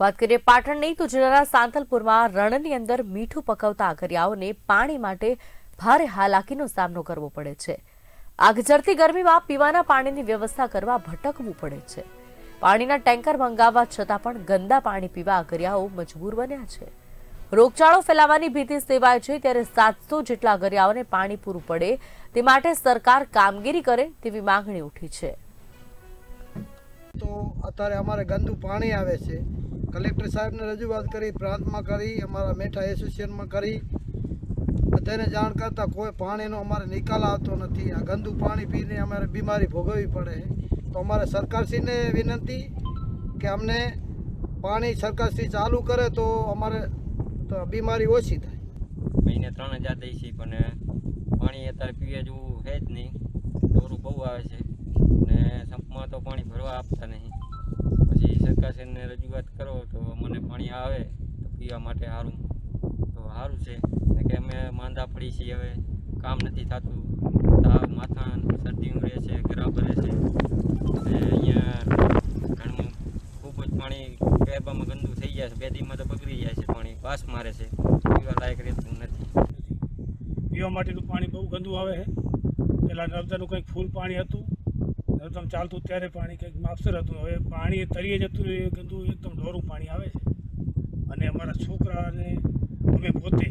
વાત કરીએ પાટણની, તો જિલ્લાના સાંતલપુરમાં રણની અંદર મીઠું પકવતા આખરિયાઓને પાણી માટે ભારે હાલાકીનો સામનો કરવો પડે છે. આગ ઝરતી ગરમીમાં પીવાના પાણીની વ્યવસ્થા કરવા ભટકવું પડે છે. પાણીના ટેન્કર મંગાવવા છતાં પણ ગંદા પાણી પીવા આગરિયાઓ મજબૂર બન્યા છે. રોગચાળો ફેલાવાની ભીતિ સેવાય છે, ત્યારે સાતસો જેટલા અઘરિયાઓને પાણી પૂરું પડે તે માટે સરકાર કામગીરી કરે તેવી માંગણી ઉઠી છે. તો અત્યારે અમારે ગંદુ પાણી આવે છે. કલેક્ટર સાહેબને રજૂઆત કરી પ્રાંતમાં કરી, અમારા મેઠા એસોસિએશનમાં કરી. બધાને જાણ કરતાં કોઈ પાણીનો અમારે નિકાલ આવતો નથી. આ ગંદુ પાણી પીને અમારે બીમારી ભોગવવી પડે. તો અમારે સરકારશ્રીને વિનંતી કે અમને પાણી સરકારશ્રી ચાલુ કરે તો અમારે બીમારી ઓછી થાય. મહિને ત્રણ હજાર દઈ છે, પણ પાણી અત્યારે પીવે જેવું છે જ નહીં. ઢોરું બહુ આવે છે. ને સંપમાં તો પાણી ભરવા આપતા નહીં. પછી સરકારશ્રીને રજૂઆત કરો તો મને પાણી આવે, તો પીવા માટે સારું. તો સારું છે. કે અમે માંદા પડી છીએ હવે. કામ નથી થતું. તાવ માથા શરદી રહે છે ગરાબ રહે છે. અહીંયા ઘણું ખૂબ જ પાણી ગેબામાં ગંદુ થઈ જાય છે. બે દીમાં તો બગડી જાય છે પાણી. પાસ મારે છે. પીવા લાયક રહેતું નથી. પીવા માટેનું પાણી બહુ ગંદુ આવે છે. પહેલાં નર્મદાનું કંઈક ફૂલ પાણી હતું. નર્મદામાં ચાલતું ત્યારે પાણી કંઈક માપસર હતું. હવે પાણી તરીએ જતું એ ગંદુ એકદમ ઢોરું પાણી આવે છે. અને અમારા છોકરાને અમે પોતે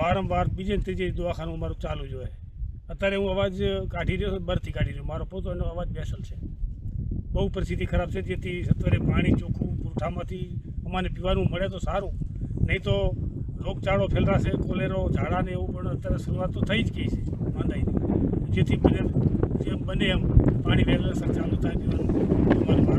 વારંવાર બીજે ત્રીજે દવાખાનું અમારું ચાલુ જ હોય. અત્યારે હું અવાજ કાઢી રહ્યો બરથી કાઢી રહ્યો મારો પોતાનો અવાજ બેસલ છે. બહુ પરિસ્થિતિ ખરાબ છે, જેથી સત્વરે પાણી ચોખ્ખું પુરઠામાંથી અમારે પીવાનું મળે તો સારું. નહીં તો રોગચાળો ફેલાશે, કોલેરો, ઝાડાને એવું પણ અત્યારે શરૂઆત તો થઈ જ ગઈ છે, માંદાઈની. જેથી બને જેમ બને એમ પાણી વહેલા ચાલુ થાય પીવાનું